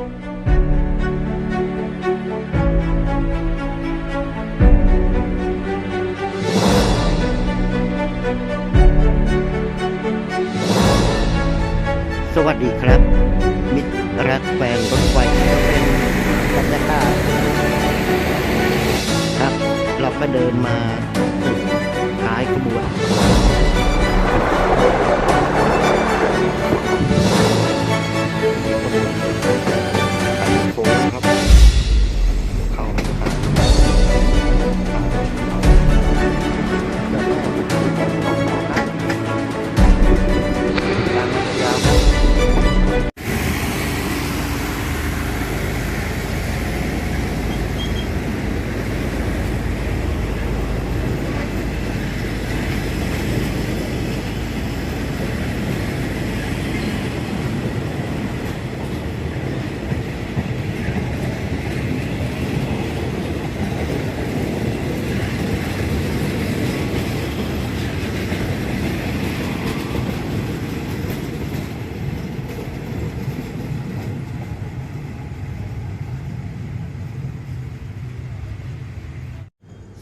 สวัสดีครับ มิตรรักแฟนรถไฟบรรยากาศครับ เราก็เดินมาถึงท้ายขบวนโ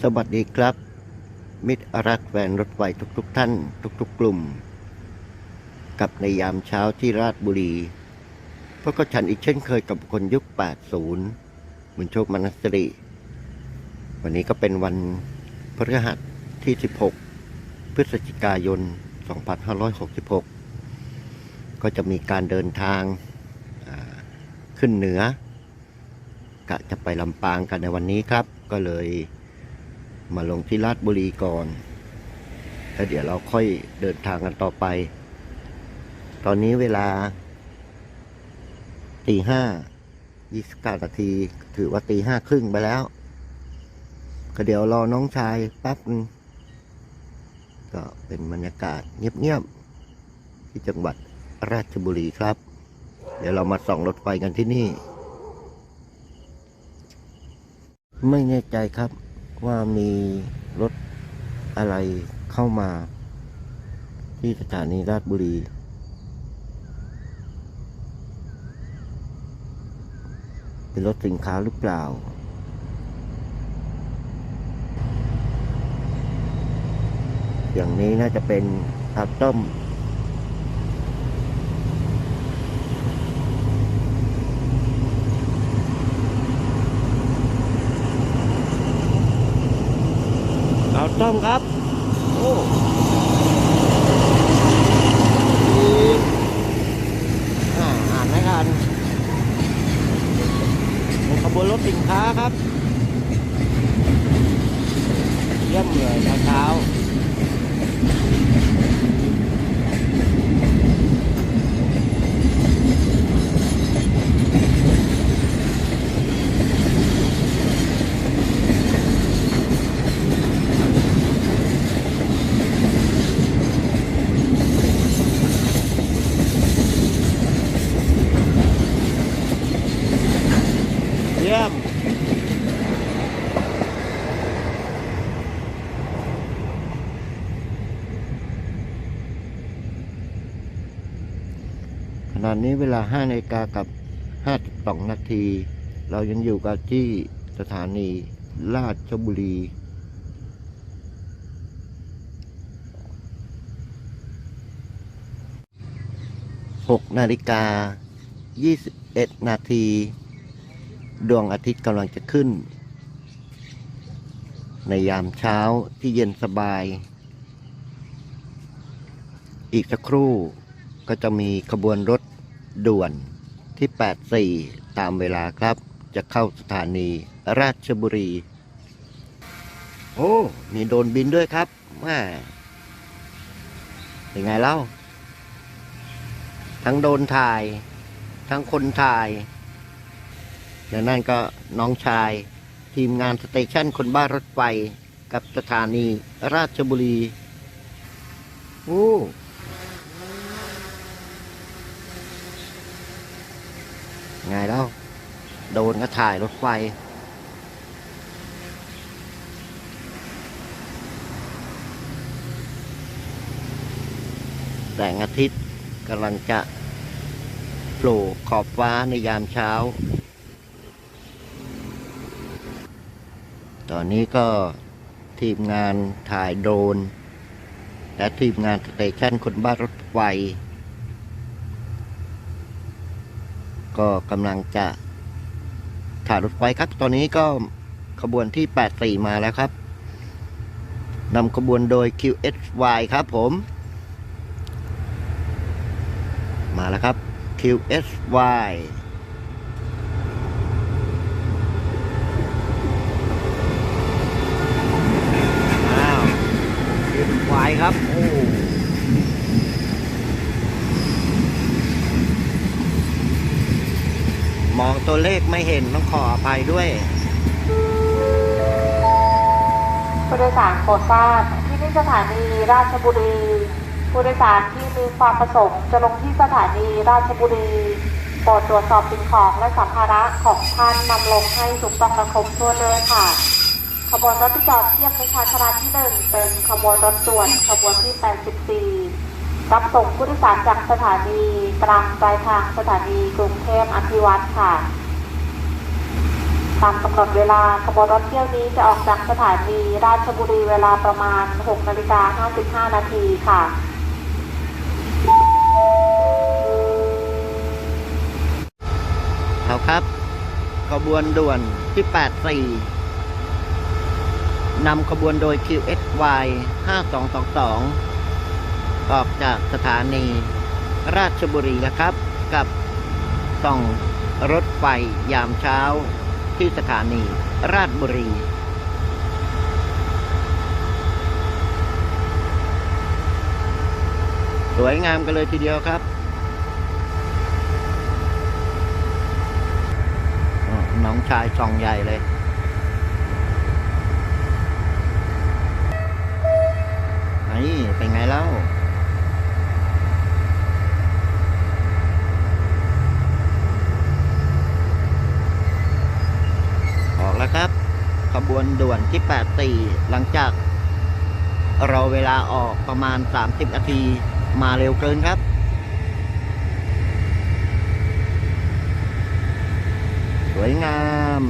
สวัสดีครับ มิตรรักแฟนรถไฟทุกๆทท่าน ทุกๆกกลุ่ม กับในยามเช้าที่ราชบุรีพวกก็ฉันอีกเช่นเคยกับคนยุค 80บุญโชคมนัสริ วันนี้ก็เป็นวันพฤหัสที่ 16 พฤศจิกายน 2566 ก็จะมีการเดินทางขึ้นเหนือกะจะไปลำปางกันในวันนี้ครับ ก็เลย มาลงที่ราชบุรีก่อน แล้วเดี๋ยวเราค่อยเดินทางกันต่อไป ตอนนี้เวลาตีห้ายี่สิบเก้านาที ถือว่าตีห้าครึ่งไปแล้ว ก็เดี๋ยวรอน้องชายแป๊บนึงก็เป็นบรรยากาศเงียบๆ ที่จังหวัดราชบุรีครับ เดี๋ยวเรามาส่องรถไฟกันที่นี่ ไม่แน่ใจครับ ว่ามีรถอะไรเข้ามา ที่สถานีราชบุรี เป็นรถสินค้าหรือเปล่า อย่างนี้น่าจะเป็นข้าตม ข้าวต้มครับ โอ้อ่าอ่านไม่ทันเป็นขบวนรถสินค้าครับ เยี่ยมเลยเช้าๆเยี่ยม ขณะนี้เวลา5นาฬิกากับ 52 นาที เรายังอยู่กันที่สถานีราชบุรี 6 นาฬิกา 21 นาที ดวงอาทิตย์กำลังจะขึ้น ในยามเช้าที่เย็นสบาย อีกสักครู่ก็จะมีขบวนรถ ด่วนที่ 84 ตามเวลาครับ จะเข้าสถานีราชบุรี โอ้ มีโดนบินด้วยครับแม่เป็นไงเล่า ทั้งโดนถ่าย ทั้งคนถ่าย และนั่นก็น้องชาย ทีมงานสเตชันคนบ้ารถไฟกับสถานีราชบุรี โอ้ ไงแล้ว โดนก็ถ่ายรถไฟ แสงอาทิตย์กำลังจะโผล่ขอบฟ้าในยามเช้า ตอนนี้ก็ทีมงานถ่ายโดรนและทีมงานสเตชันคนบ้านรถไฟ ก็กำลังจะถ่ายรถไฟครับ ตอนนี้ก็ขบวนที่ 84 มาแล้วครับนำขบวนโดย QSY ครับผม มาแล้วครับ QSY อ้าว QSY ครับ โอ้ มองตัวเลขไม่เห็นต้องขออภัยด้วยผู้โดยสารโปรดทราบที่นี่สถานีราชบุรีผู้โดยสารที่มีความประสงค์จะลงที่สถานีราชบุรีโปรดตรวจสอบสิ่งของและสัมภาระของท่านนำลงให้ถูกต้องและครบถ้วนเลยค่ะ ขบวนรถที่จอดเทียบในชานชาลาที่หนึ่งเป็นขบวนรถด่วนขบวนที่ 84 รับส่งผู้โดยสารจากสถานีตรังปลายทางสถานีกรุงเทพอภิวัตค่ะ ตามกำหนดเวลาขบวนรถเที่ยวนี้จะออกจากสถานีราชบุรีเวลาประมาณ 6 นาฬิกา 55 นาทีค่ะเอาครับ ขบวนด่วนที่ 84นำขบวนโดย QSY 5222 ออกจากสถานีราชบุรีนะครับ กับส่องรถไฟยามเช้าที่สถานีราชบุรี สวยงามกันเลยทีเดียวครับน้องชายส่องใหญ่เลย นี่เป็นไงแล้ว ออกแล้วครับ ขบวน ด่วนที่ 84 หลังจากรอเวลาออกประมาณ 30 นาทีมาเร็วเกินครับ สวยงาม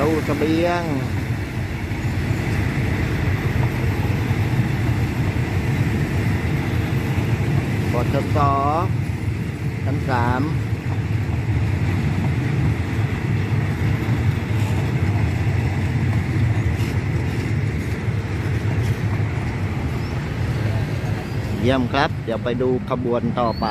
ตู้ เบียง กดทดสอชั้นสามเยี่ยมครับ เดี๋ยวไปดูขบวนต่อไป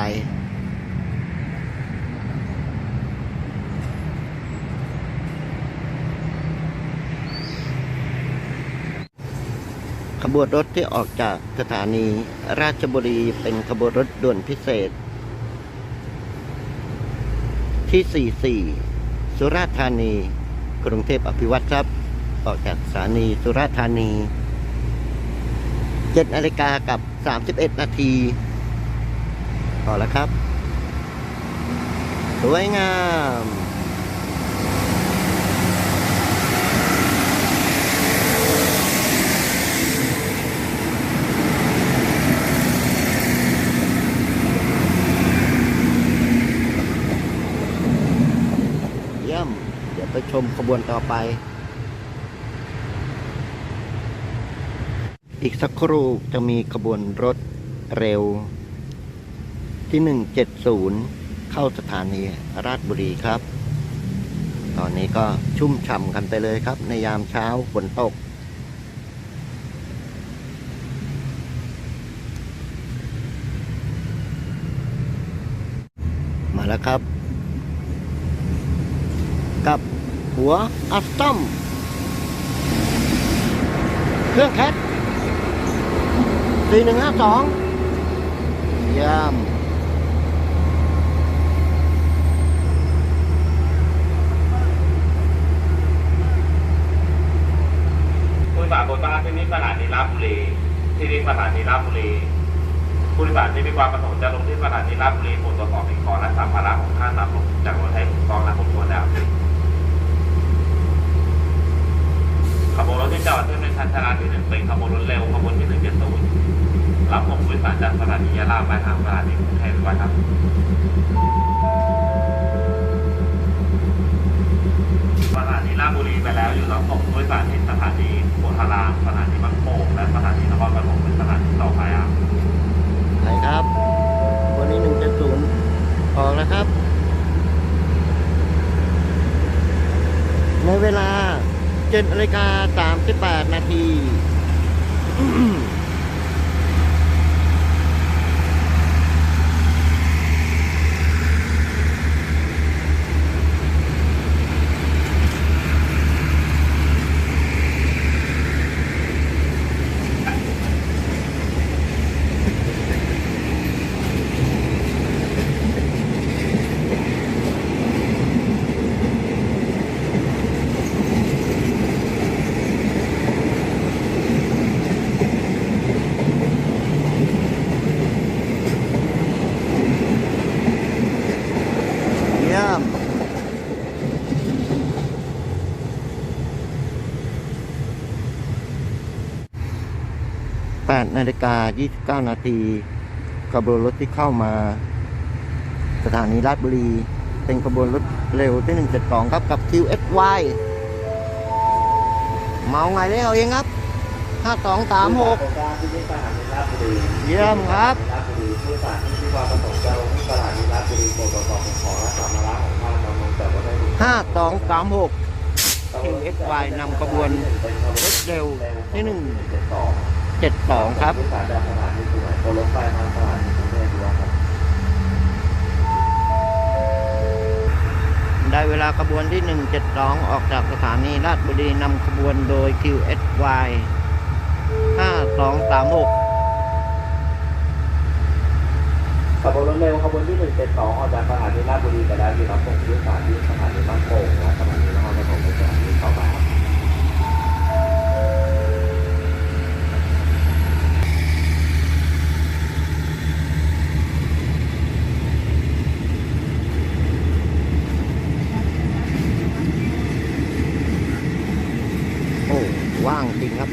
บวนรถที่ออกจากสถานีราชบุรีเป็นขบวนรถด่วนพิเศษ ที่ 44 สุราษฎร์ธานี กรุงเทพอภิวัตรครับ ออกจากสถานีสุราษฎร์ธานี7นาฬิกากับ 31 นาทีต่อแล้วครับ สวยงาม เยี่ยม เดี๋ยวไปช มขบวนต่อไป อีกสักครู่จะมีขบวนรถเร็ว ที่ 170 เข้าสถานีราชบุรีครับ ตอนนี้ก็ชุ่มฉ่ำกันไปเลยครับ ในยามเช้าฝนตกมาแล้วครับ กับ หัวอัสตอมเครื่องแคท4152เยี่ยมผู้โดยสารบนบ้านที่นี่สถานีราชบุรีที่นี่สถานีราชบุรีผู้โดยสารที่มีความประสงค์จะลงที่สถานีราชบุรีโปรดตรวจสอบสิ่งของและสัมภาระของท่านนำลงจากรถให้ถูกต้องและครบถ้วนแล้ว ขบวนรถที่จอดขึ้นในชั้นชาลาที่หนึ่งเป็นขบวนรถเร็วขบวนที่หนึ่งเจ็ดศูนย์รับส่งผู้โดยสารจากสถานียะลาไปทางสถานีกรุงเทพด้วยครับสถานีราชบุรีไปแล้วอยู่รับส่งด้วยสถานีสถานีโพธารามสถานีบางโป่งและสถานีนครปฐมเป็นสถานีต่อไปครับไหนครับวันนี้หนึ่งเจ็ดศูนย์ออกแล้วครับ ในเวลา เจ็ดนาฬิกาสามสิบแปดนาที เยี่ยม 8 นาฬิกา 29 นาทีขบวนรถที่เข้ามา สถานีราชบุรี เป็นขบวนรถเร็วที่ 172 ครับกับ QSY เมาไงเลยเอาเองครับ 5236ที่นี่สานีราชบุรีเยี่ยมครับราชบุรีผู้สารที่มีความประสงค์จะลงที่สถานีราชบุรีโปรดตรวจสอบของและสัมระของท่านนำลงจากรถให้ถูกต้อง5236 QSY นำขบวนรถเร็วที่172ครับผู้โดยสารจากสถานีสุไหง โกลกไปทางสถานีกรุงครับได้เวลาขบวนที่ 172 ออกจากสถานีราชบุรีนำขบวนโดย QSY 5236ขบวนรถเร็วขบวนที่ 172 ออกจากสถานีราชบุรีไปแล้วอยู่รับส่งผู้โดยสารที่สถานีบางโป่งและสถานีนครปฐมเป็นสถานีต่อไปครับ โอ้ ว่างจริงครับ เ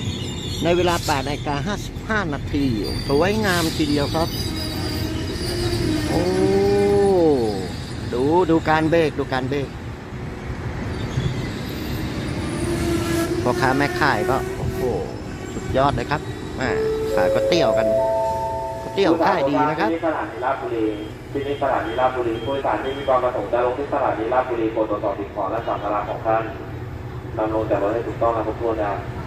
ในเวลา8นาฬิกา55 นาที สวยงามทีเดียวครับ โอ้ ดูดูการเบรกดูการเบรกพ่อค้าแม่ขายก็ โอ้โห สุดยอดเลยครับม่ขายก๋วยเตี๋ยวกันก๋วยเตี๋ยวขายดีนะครับที่สถานีราชบุรีที่นี่สถานีราชบุรีผู้โดยสารที่มีความประสงค์จะลงที่สถานีราชบุรีโปรดตรวจสอบสิ่งของและสัมภาระของท่านนำลงจากรถให้ถูกต้องและครบถ้วนนะครับ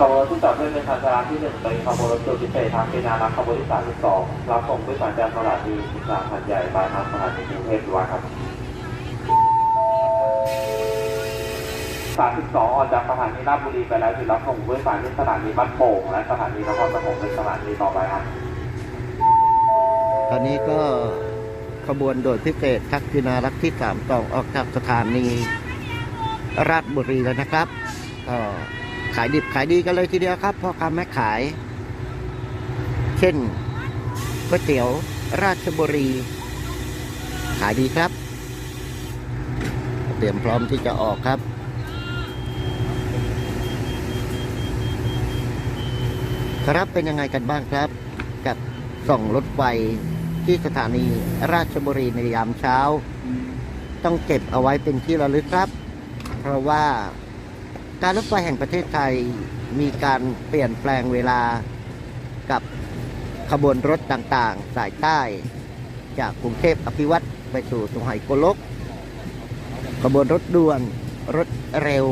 ขบวนรถที่จอดด้วยเป็นทางสถานที่หนึ่งเป็นขบวนรถตู้พิเศษทางเกนารักขบวนที่สามสิบสองรับส่งผู้โดยสารจากสถานีสิบสามหัดใหญ่ปลายทางสถานีกรุงเทพด้วยครับ32องออกจากสถานีราชบุรีไปแล้วจุดรับส่งผู้โดยสารที่สถานีบ้านโป่งและสถานีนครปฐมเป็นสถานีต่อไปครับตอนนี้ก็ขบวนโดยพิเศษทักษินารักที่สามตองออกจากสถานีราชบุรีแล้วนะครับก็ ขายดิบขายดีกันเลยทีเดียวครับพ่อค้าแม่ขาย เช่นก๋วยเตี๋ยวราชบุรี ขายดีครับ เตรียมพร้อมที่จะออกครับครับเป็นยังไงกันบ้างครับ กับส่องรถไฟที่สถานีราชบุรีในยามเช้า ต้องเก็บเอาไว้เป็นที่ระลึกครับ เพราะว่า การรถไฟแห่งประเทศไทยมีการเปลี่ยนแปลงเวลากับขบวนรถต่างๆ สายใต้ จากกรุงเทพอภิวัตรไปสู่สุไหงโกลก ขบวนรถด่วนรถเร็ว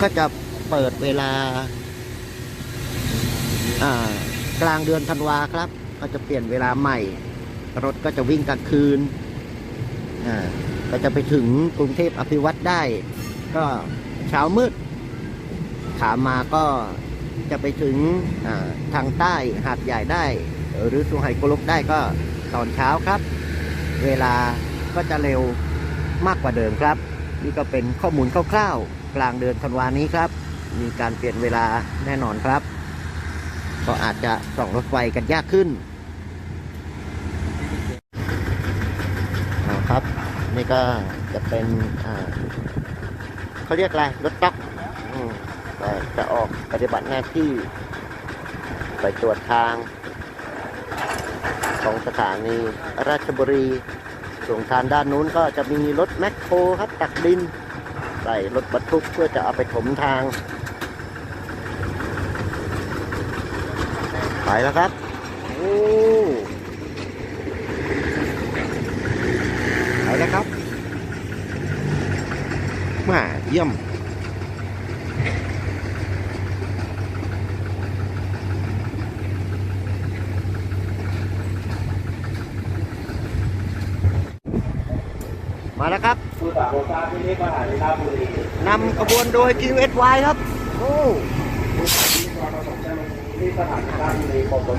ก็จะเปิดเวลากลางเดือนธันวาครับ ก็จะเปลี่ยนเวลาใหม่ รถก็จะวิ่งกลางคืนก็จะไปถึงกรุงเทพอภิวัตรได้ ก็เช้ามืด ขามาก็จะไปถึงทางใต้หาดใหญ่ได้ หรือสุไหงโกลกได้ก็ตอนเช้าครับ เวลาก็จะเร็วมากกว่าเดิมครับ นี่ก็เป็นข้อมูลคร่าวๆ กลางเดือนธันวานี้ครับ มีการเปลี่ยนเวลาแน่นอนครับ ก็อาจจะส่องรถไฟกันยากขึ้นครับ นี่ก็จะเป็นอ่า เขาเรียกอะไรรถต๊อกจะออกปฏิบัติหน้าที่ ไปตรวจทาง ของสถานีราชบุรีส่วนทางด้านนู้นก็จะมีรถแมคโครครับตักดิน ใส่รถบรรทุกเพื่อจะเอาไปถมทาง ไปแล้วครับโอ้ไปแล้วครับมา เยี่ยม มาแล้วครับผู้สาวโคราที่นี่สถานีราชบุรีนำขบวนโดย QSY ครับ โอ้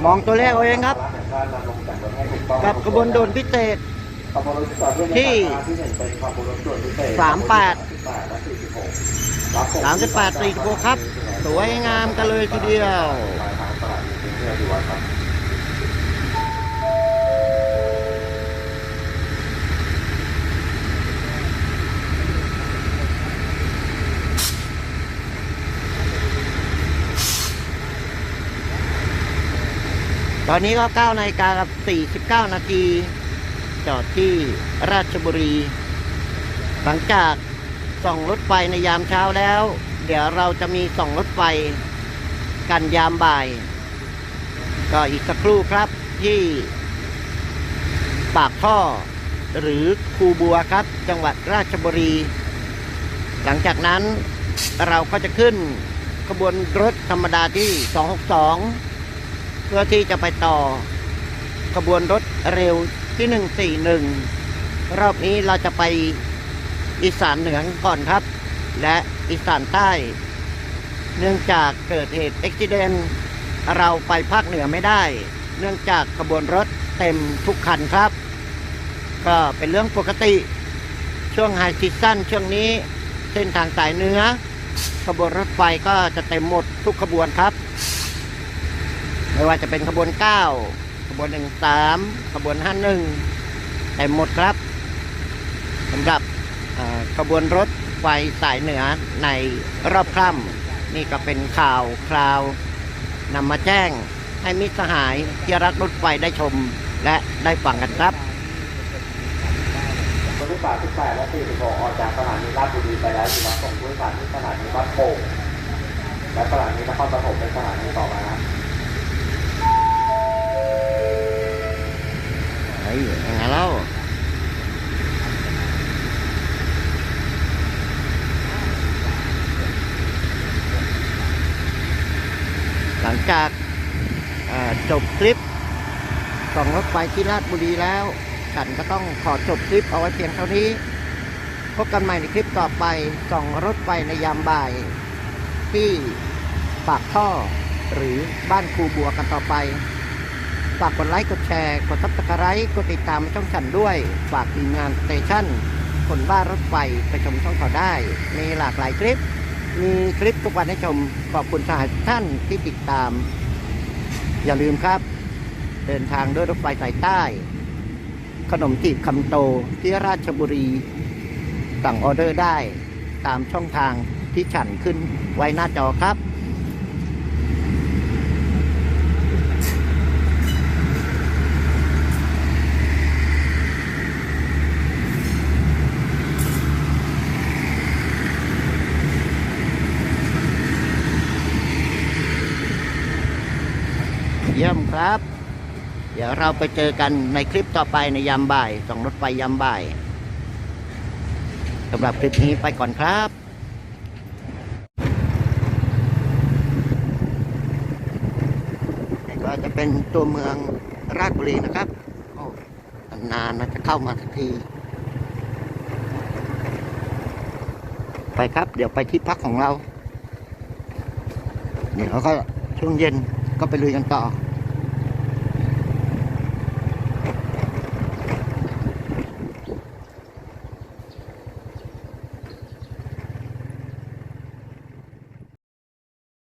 มองตัวเลขเอาเองครับการนำลงจากรถให้ถูกต้องกับวนโดนพิเศษที่สามแปด สามสิบแปดสี่โครับ สวยงามกันเลยทีเดียวตลาดกรุงเทพดีวัฒน์ครับตอนนี้ก็9นาฬิกากับ 49 นาที จอดที่ราชบุรี หลังจาก ส่องรถไฟในยามเช้าแล้ว เดี๋ยวเราจะมีส่องรถไฟกันยามบ่าย ก็อีกสักครู่ครับที่ ปากท่อ หรือคูบัวครับ จังหวัดราชบุรี หลังจากนั้นเราก็จะขึ้นขบวนรถธรรมดาที่ 262 เพื่อที่จะไปต่อขบวนรถเร็วที่ 141 รอบนี้เราจะไป อีสานเหนือก่อนครับ และอีสานใต้ เนื่องจากเกิดเหตุอุบิเหตุเราไปภาคเหนือไม่ได้ เนื่องจากขบวนรถเต็มทุกคันครับ ก็เป็นเรื่องปกติ ช่วงไฮซีซั่นช่วงนี้เส้นทางสายเหนือ ขบวนรถไฟก็จะเต็มหมดทุกขบวนครับ ไม่ว่าจะเป็นขบวน 9 ขบวน 13 ขบวน 51 เต็มหมดครับสำหรับ ขบวนรถไฟสายเหนือในรอบค่ำนี่ก็เป็นข่าวคราวนำมาแจ้งให้มิตรสหายที่รักรถไฟได้ชมและได้ฟังกันครับรถที่38และ46ออกจากสถานีราชบุรีไปแล้วอยู่รับส่งผู้โดยสารที่สถานีบ้านโป่งและสถานีนครปฐมเป็นสถานีต่อมาครับ เฮ้ยยังไงเล่าหลังจากเอ่อ จบคลิปส่องรถไฟที่ราชบุรีแล้ว ฉันก็ต้องขอจบคลิปเอาไว้เพียงเท่านี้ พบกันใหม่ในคลิปต่อไปส่องรถไฟในยามบ่าย ที่ปากท่อหรือบ้านครูบัวกันต่อไป ฝากกดไลค์กดแชร์ กดซับสไครต์กดติดตามช่องฉันด้วย ฝากทีมงานสเตชันคนบ้ารถไฟไปชมช่องเขาได้ มีหลากหลายคลิป มีคลิปทุกวันให้ชมขอบคุณสหายท่านที่ติดตาม อย่าลืมครับ เดินทางด้วยรถไฟสายใต้ ขนมจีบคำโตที่ราชบุรี สั่งออเดอร์ได้ตามช่องทางที่ฉันขึ้นไว้หน้าจอครับ เยี่ยมครับ เดี๋ยวเราไปเจอกันในคลิปต่อไปในยามบ่ายส่องรถไฟยามบ่ายสำหรับคลิปนี้ไปก่อนครับก็จะเป็นตัวเมืองราชบุรีนะครับโอ้นานนะจะเข้ามาสักที ไปครับ เดี๋ยวไปที่พักของเรา เดี๋ยวเราก็ช่วงเย็นก็ไปลุยกันต่อ